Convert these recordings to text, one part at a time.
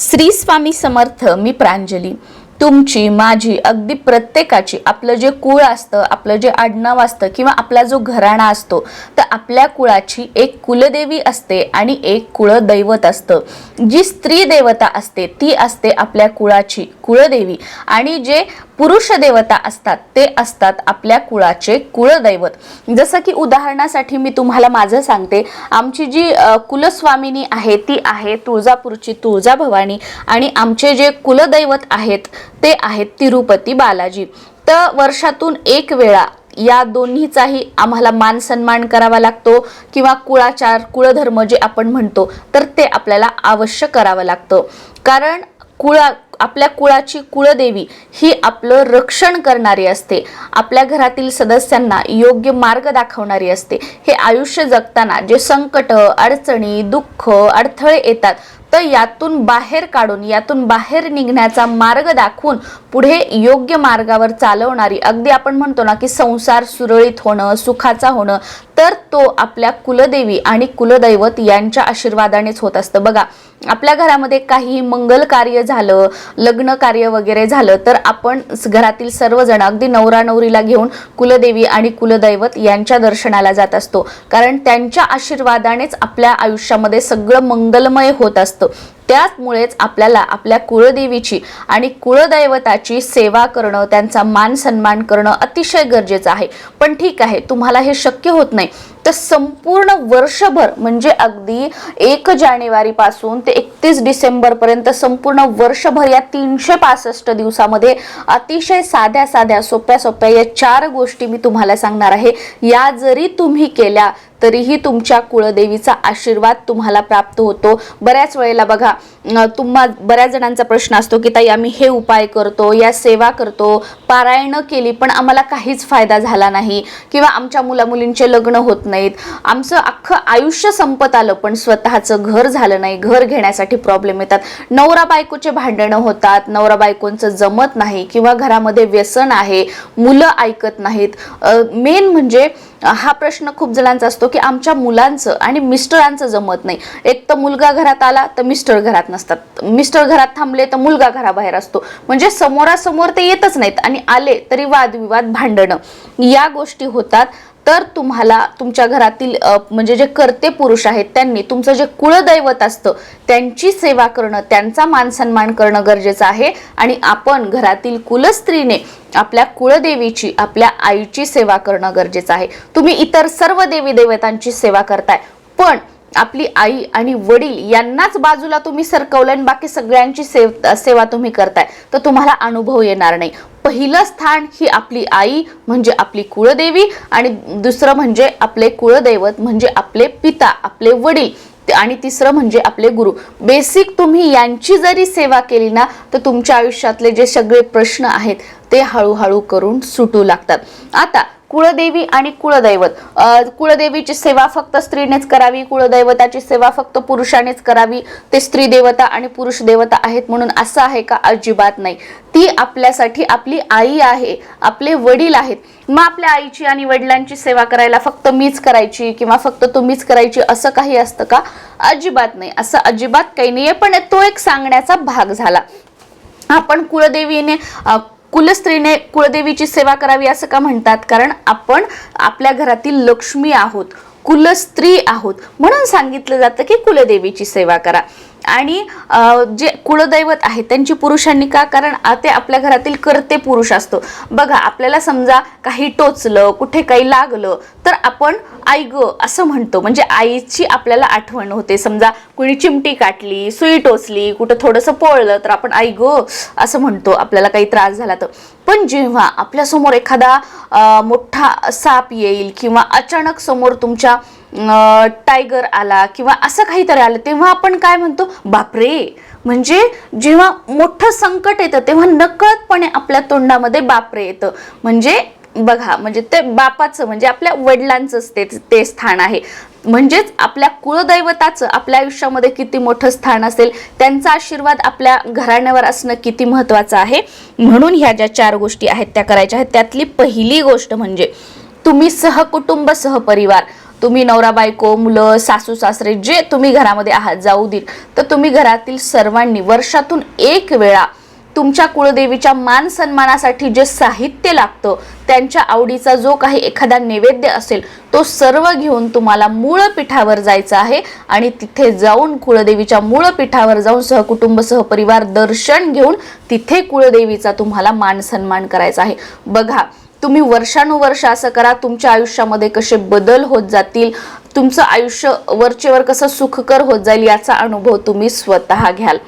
श्री स्वामी समर्थ मी प्रांजली. तुमची माझी अगदी प्रत्येकाची आपलं जे कुळ असतं आपलं जे आडनाव असतं किंवा आपला जो घराणा असतो तर आपल्या कुळाची एक कुलदेवी असते आणि एक कुळदैवत असतं. जी स्त्री देवता असते ती असते आपल्या कुळाची कुळदेवी. आणि जे पुरुष देवता असतात ते असतात आपल्या कुळाचे कुळदैवत. जसं की उदाहरणासाठी मी तुम्हाला माझं सांगते. आमची जी कुलस्वामिनी आहे ती आहे तुळजापूरची तुळजाभवानी आणि आमचे जे कुलदैवत आहेत ते आहेत तिरुपती बालाजी. तर वर्षातून एक वेळा या दोन्हीचाही आम्हाला मान सन्मान करावा लागतो किंवा कुळाचार कुळधर्म जे आपण म्हणतो तर ते आपल्याला अवश्य करावं लागतं. कारण कुळा आपल्या कुळाची कुळदेवी ही आपलं रक्षण करणारी असते. आपल्या घरातील सदस्यांना योग्य मार्ग दाखवणारी असते. हे आयुष्य जगताना जे संकट अडचणी दुःख अडथळे येतात तर यातून बाहेर काढून यातून बाहेर निघण्याचा मार्ग दाखवून पुढे योग्य मार्गावर चालवणारी अगदी आपण म्हणतो ना की संसार सुरळीत होणं सुखाचा होणं तर तो आपल्या कुलदेवी आणि कुलदैवत यांच्या आशीर्वादानेच होत असतं. बघा आपल्या घरामध्ये काही मंगल कार्य झालं लग्न कार्य वगैरे झालं तर आपण घरातील सर्वजण अगदी नवरा नवरीला घेऊन कुलदेवी आणि कुलदैवत यांच्या दर्शनाला जात असतो. कारण त्यांच्या आशीर्वादानेच आपल्या आयुष्यामध्ये सगळं मंगलमय होत असतं. त्याचमुळेच आपल्याला आपल्या कुळदेवीची आणि कुळदैवताची सेवा करणं त्यांचा मान सन्मान करणं अतिशय गरजेचं आहे. पण ठीक आहे तुम्हाला हे शक्य होत नाही. तर संपूर्ण वर्षभर म्हणजे अगदी एक जानेवारी पासून ते एकतीस डिसेंबरपर्यंत संपूर्ण वर्षभर या तीनशे पासष्ट दिवसामध्ये अतिशय साध्या साध्या सोप्या सोप्या या चार गोष्टी मी तुम्हाला सांगणार आहे. या जरी तुम्ही केल्या तरीही तुमच्या कुळदेवीचा आशीर्वाद तुम्हाला प्राप्त होतो. बऱ्याच वेळेला बघा तुम्हा बऱ्याच जणांचा प्रश्न असतो की ताई आम्ही हे उपाय करतो या सेवा करतो पारायणं केली पण आम्हाला काहीच फायदा झाला नाही किंवा आमच्या मुलामुलींचे लग्न होत नाहीत. आमचं अख्खं आयुष्य संपत आलं पण स्वतःचं घर झालं नाही घर घेण्यासाठी प्रॉब्लेम येतात. नवरा बायकोचे भांडणं होतात. नवरा बायकोंचं जमत नाही किंवा घरामध्ये व्यसन आहे. मुलं ऐकत नाहीत. मेन म्हणजे हा प्रश्न खूप जणांचा असतो की आमच्या मुलांचं आणि मिस्टरांचं जमत नाही. एक तर मुलगा घरात आला तर मिस्टर घरात नसतात. मिस्टर घरात थांबले तर मुलगा घराबाहेर असतो. म्हणजे समोरासमोर ते येतच नाहीत आणि आले तरी वादविवाद भांडणं. या गोष्टी होतात. तर तुम्हाला तुमच्या घरातील म्हणजे जे कर्ते पुरुष आहेत त्यांनी तुमचं जे कुळदैवत असतं त्यांची सेवा करणं त्यांचा मान सन्मान करणं गरजेचं आहे. आणि आपण घरातील कुलस्त्रीने आपल्या कुळदेवीची आपल्या आईची सेवा करणं गरजेचं आहे. तुम्ही इतर सर्व देवी देवतांची सेवा करताय पण आपली आई आणि वडील यांनाच बाजूला तुम्ही सरकवलं आणि बाकी सगळ्यांची सेव सेवा तुम्ही करताय तर तुम्हाला अनुभव येणार नाही. पहिलं स्थान ही आपली आई म्हणजे आपली कुळदेवी आणि दुसरं म्हणजे आपले कुळदैवत म्हणजे आपले पिता आपले वडील आणि तिसरं म्हणजे आपले गुरु. बेसिक तुम्ही यांची जरी सेवा केली ना तर तुमच्या आयुष्यातले जे सगळे प्रश्न आहेत ते हळूहळू करून सुटू लागतात. आता कुळदेवी आणि कुळदैवत. कुळदेवीची सेवा फक्त स्त्रीनेच करावी कुळदैवताची सेवा फक्त पुरुषानेच करावी. ते स्त्री देवता आणि पुरुष देवता आहेत म्हणून असं आहे का? अजिबात नाही. ती आपल्यासाठी आपली आई आहे आपले वडील आहेत. मग आपल्या आईची आणि वडिलांची सेवा करायला फक्त मीच करायची किंवा फक्त तुम्हीच करायची असं काही असतं का? अजिबात नाही. असं अजिबात काही नाही पण तो एक सांगण्याचा भाग झाला. आपण कुळदेवीने कुलस्त्रीने कुळदेवीची सेवा करावी असं का म्हणतात? कारण आपण आपल्या घरातील लक्ष्मी आहोत कुलस्त्री आहोत. म्हणून सांगितलं जातं की कुलदेवीची सेवा करा. आणि जे कुळदैवत आहे त्यांची पुरुषांनी का? कारण ते आपल्या घरातील कर्ते पुरुष असतो. बघा आपल्याला समजा काही टोचलं कुठे काही लागलं तर आपण आई ग असं म्हणतो. म्हणजे आईची आपल्याला आठवण होते. समजा कुणी चिमटी काटली सुई टोचली कुठं थोडंसं पोळलं तर आपण आई ग असं म्हणतो. आपल्याला काही त्रास झाला तर. पण जेव्हा आपल्यासमोर एखादा मोठा साप येईल किंवा अचानक समोर तुमच्या टायगर आला किंवा असं काहीतरी आलं तेव्हा आपण काय म्हणतो? बापरे! म्हणजे जेव्हा मोठं संकट येतं तेव्हा नकळतपणे आपल्या तोंडामध्ये बापरे येतं. म्हणजे बघा म्हणजे ते बापाचं म्हणजे आपल्या वडिलांचंच ते ते स्थान आहे. म्हणजेच आपल्या कुळदैवताचं आपल्या आयुष्यामध्ये किती मोठं स्थान असेल त्यांचा आशीर्वाद आपल्या घराण्यावर असणं किती महत्त्वाचं आहे? म्हणून ह्या ज्या चार गोष्टी आहेत त्या करायच्या आहेत. त्यातली पहिली गोष्ट म्हणजे तुम्ही सहकुटुंब सहपरिवार. तुम्ही नवरा बायको मुलं सासू सासरे जे तुम्ही घरामध्ये आहात जाऊ देईल तर तुम्ही घरातील सर्वांनी वर्षातून एक वेळा तुमच्या कुळदेवीच्या मान सन्मानासाठी जे साहित्य लागतं त्यांच्या आवडीचा जो काही एखादा नैवेद्य असेल तो सर्व घेऊन तुम्हाला मूळ पीठावर जायचं आहे आणि तिथे जाऊन कुळदेवीच्या मूळ पीठावर जाऊन सहकुटुंब सहपरिवार दर्शन घेऊन तिथे कुळदेवीचा तुम्हाला मान सन्मान करायचा आहे. बघा तुम्ही वर्षानुवर्ष असं करा तुमच्या आयुष्यामध्ये कसे बदल होत जातील तुमचं आयुष्य वरचेवर कसं सुखकर होत जाईल याचा अनुभव तुम्ही स्वतः घ्याल.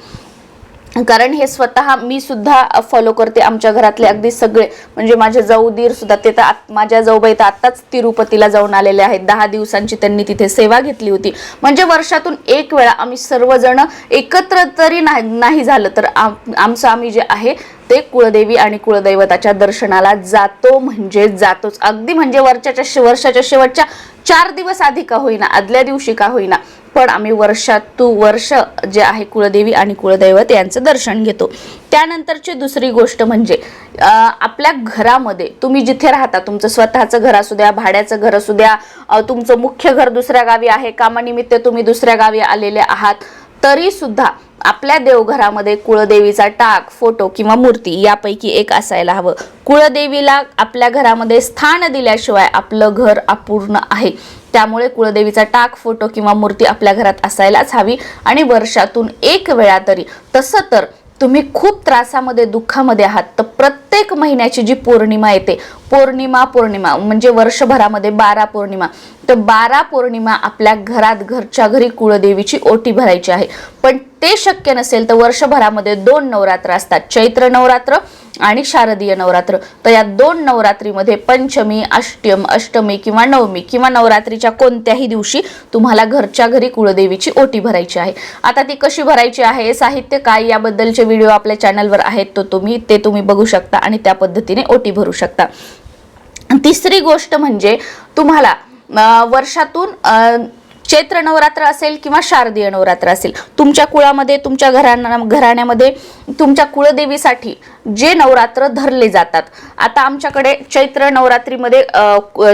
कारण हे स्वतः मी सुद्धा फॉलो करते आमच्या घरातले अगदी सगळे. म्हणजे माझे जाऊ दीर सुद्धा ते तर आत- माझ्या जाऊबाई तर आत्ताच तिरुपतीला जाऊन आलेले आहेत. दहा दिवसांची त्यांनी तिथे सेवा घेतली होती. म्हणजे वर्षातून एक वेळा आम्ही सर्वजण एकत्र तरी नाही नाही झालं तर आमचं आम्ही जे आहे ते कुळदेवी आणि कुळदैवताच्या दर्शनाला जातो म्हणजे जातोच. अगदी म्हणजे वर्षाच्या शे- वर्षाच्या शेवटच्या चार दिवस आधी का होईना आदल्या दिवशी का होईना. पण आम्ही वर्षातू वर्ष जे आहे कुळदेवी आणि कुळदैवत यांचं दर्शन घेतो. त्यानंतरची दुसरी गोष्ट म्हणजे आपल्या घरामध्ये तुम्ही जिथे राहता तुमचं स्वतःचं घर असू द्या भाड्याचं घर असू द्या तुमचं मुख्य घर दुसऱ्या गावी आहे कामानिमित्त तुम्ही दुसऱ्या गावी आलेले आहात तरी सुद्धा आपल्या देवघरामध्ये कुळदेवीचा टाक फोटो किंवा मूर्ती यापैकी एक असायला हवं. कुळदेवीला आपल्या घरामध्ये स्थान दिल्याशिवाय आपलं घर अपूर्ण आहे. त्यामुळे कुळदेवीचा टाक फोटो किंवा मूर्ती आपल्या घरात असायलाच हवी आणि वर्षातून एक वेळा तरी. तसं तर तुम्ही खूप त्रासामध्ये दुःखामध्ये आहात. तर प्रत्येक महिन्याची जी पौर्णिमा येते पौर्णिमा पौर्णिमा म्हणजे वर्षभरामध्ये बारा पौर्णिमा. तर बारा पौर्णिमा आपल्या घरात घरच्या घरी कुळदेवीची ओटी भरायची आहे. पण ते शक्य नसेल तर वर्षभरामध्ये दोन नवरात्र असतात. चैत्र नवरात्र आणि शारदीय नवरात्र. तर या दोन नवरात्रीमध्ये पंचमी अष्टम अष्टमी किंवा नवमी किंवा नवरात्रीच्या कोणत्याही दिवशी तुम्हाला घरच्या घरी कुळदेवीची ओटी भरायची आहे. आता ती कशी भरायची आहे साहित्य काय याबद्दलचे व्हिडिओ आपल्या चॅनलवर आहेत तो तुम्ही ते तुम्ही बघू शकता आणि त्या पद्धतीने ओटी भरू शकता. तिसरी गोष्ट म्हणजे तुम्हाला वर्षातून चैत्र नवरात्र असेल किंवा शारदीय नवरात्र असेल तुमच्या कुळामध्ये तुमच्या घराणा घराण्यामध्ये तुमच्या कुळदेवीसाठी जे नवरात्र धरले जातात. आता आमच्याकडे चैत्र नवरात्रीमध्ये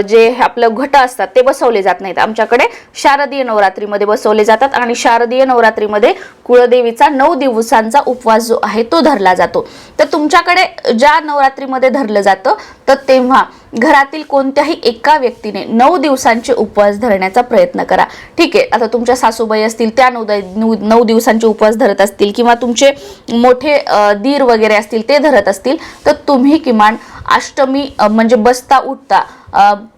जे आपलं घट असतात ते बसवले जात नाहीत. आमच्याकडे शारदीय नवरात्रीमध्ये बसवले जातात आणि शारदीय नवरात्रीमध्ये कुळदेवीचा नऊ दिवसांचा उपवास जो आहे तो धरला जातो. तर तुमच्याकडे ज्या नवरात्रीमध्ये धरलं जातं तर तेव्हा घरातील कोणत्याही एका व्यक्तीने नऊ दिवसांचे उपवास धरण्याचा प्रयत्न करा. ठीक आहे आता तुमच्या सासूबाई असतील त्या नऊ नऊ नऊ दिवसांचे उपवास धरत असतील किंवा तुमचे मोठे दीर वगैरे असतील ते धरत असतील तर तुम्ही किमान अष्टमी म्हणजे बसता उठता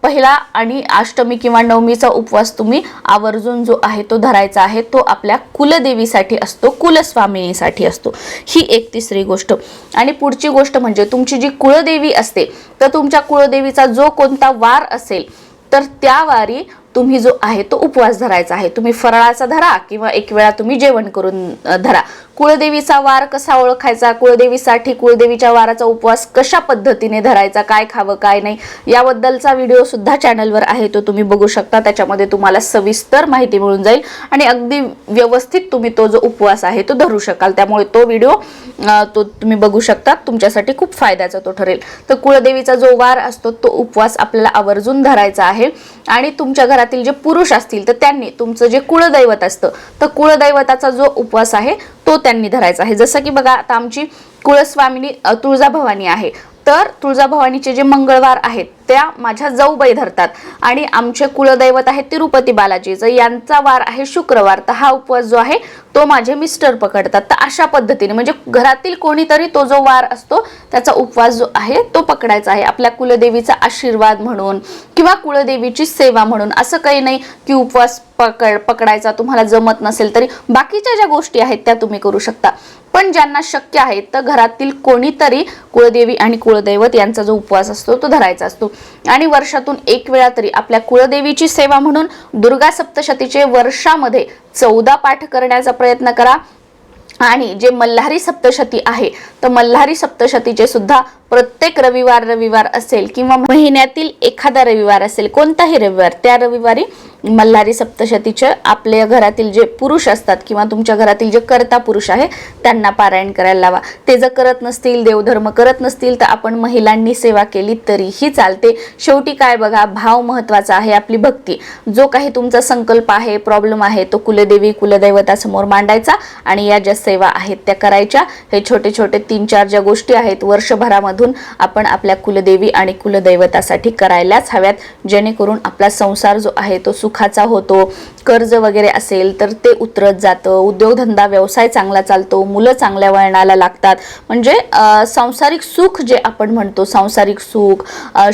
पहिला आणि अष्टमी किंवा नवमीचा उपवास तुम्ही आवर्जून जो आहे तो धरायचा आहे तो आपल्या कुलदेवीसाठी असतो कुलस्वामिनीसाठी असतो. ही एक तिसरी गोष्ट. आणि पुढची गोष्ट म्हणजे तुमची जी कुळदेवी असते तर तुमच्या कुळदेवीचा जो कोणता वार असेल तर त्या वारी तुम्ही जो आहे तो उपवास धरायचा आहे. तुम्ही फराळाचा धरा किंवा एक वेळा तुम्ही जेवण करून धरा. कुळदेवीचा वार कसा ओळखायचा? कुळदेवीसाठी कुळदेवीच्या वाराचा उपवास कशा पद्धतीने धरायचा? काय खावं काय नाही? याबद्दलचा व्हिडिओ सुद्धा चॅनलवर आहे तो तुम्ही बघू शकता. त्याच्यामध्ये तुम्हाला सविस्तर माहिती मिळून जाईल आणि अगदी व्यवस्थित तुम्ही तो जो उपवास आहे तो धरू शकाल. त्यामुळे तो व्हिडिओ तो तुम्ही बघू शकता. तुमच्यासाठी खूप फायद्याचा तो ठरेल. तर कुळदेवीचा जो वार असतो तो उपवास आपल्याला आवर्जून धरायचा आहे. आणि तुमच्या घरातील जे पुरुष असतील तर त्यांनी तुमचं जे कुळदैवत असतं तर कुळदैवताचा जो उपवास आहे तो त्यांनी धरायचा आहे. जसं की बघा आता आमची कुळस्वामिनी तुळजाभवानी आहे. तर तुळजाभवानीचे जे मंगळवार आहेत त्या माझ्या जाऊबाई धरतात. आणि आमचे कुलदैवत आहे तिरुपती बालाजीचं यांचा वार आहे शुक्रवार. तर हा उपवास जो आहे तो माझे मिस्टर पकडतात. तर अशा पद्धतीने म्हणजे घरातील कोणीतरी तो जो वार असतो त्याचा उपवास जो आहे तो पकडायचा आहे. आपल्या कुलदेवीचा आशीर्वाद म्हणून किंवा कुलदेवीची सेवा म्हणून. असं काही नाही की उपवास पकड पकडायचा तुम्हाला जमत नसेल तरी. बाकीच्या ज्या गोष्टी आहेत त्या तुम्ही करू शकता. पण ज्यांना शक्य आहे तर घरातील कोणीतरी कुळदेवी आणि कुळदैवत यांचा जो उपवास असतो तो धरायचा असतो. आणि वर्षातून एक वेळा तरी आपल्या कुळदेवीची सेवा म्हणून दुर्गा सप्तशतीचे वर्षामध्ये चौदा पाठ करण्याचा प्रयत्न करा. आणि जे मल्हारी सप्तशती आहे तर मल्हारी सप्तशतीचे सुद्धा प्रत्येक रविवार रविवार असेल किंवा महिन्यातील एखादा रविवार असेल कोणताही रविवार त्या रविवारी मल्हारी सप्तशतीचे आपल्या घरातील जे पुरुष असतात किंवा तुमच्या घरातील जे कर्ता पुरुष आहे त्यांना पारायण करायला लावा. ते जर करत नसतील देवधर्म करत नसतील तर आपण महिलांनी सेवा केली तरीही चालते. शेवटी काय बघा भाव महत्त्वाचा आहे आपली भक्ती. जो काही तुमचा संकल्प आहे प्रॉब्लेम आहे तो कुलदेवी कुलदैवतासमोर मांडायचा आणि या ज्या सेवा आहेत त्या करायच्या. हे छोटे छोटे तीन चार ज्या गोष्टी आहेत साधून आपण आपल्या कुलदेवी आणि कुलदैवतासाठी करायलाच हव्यात जेणेकरून आपला संसार जो आहे तो सुखाचा होतो. कर्ज वगैरे असेल तर ते उतरत जातं. उद्योगधंदा व्यवसाय चांगला चालतो मुलं चांगल्या वळणाला लागतात. म्हणजे सांसारिक सुख जे आपण म्हणतो सांसारिक सुख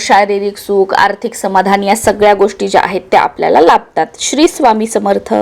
शारीरिक सुख आर्थिक समाधान या सगळ्या गोष्टी ज्या आहेत त्या आपल्याला लाभतात. श्री स्वामी समर्थ.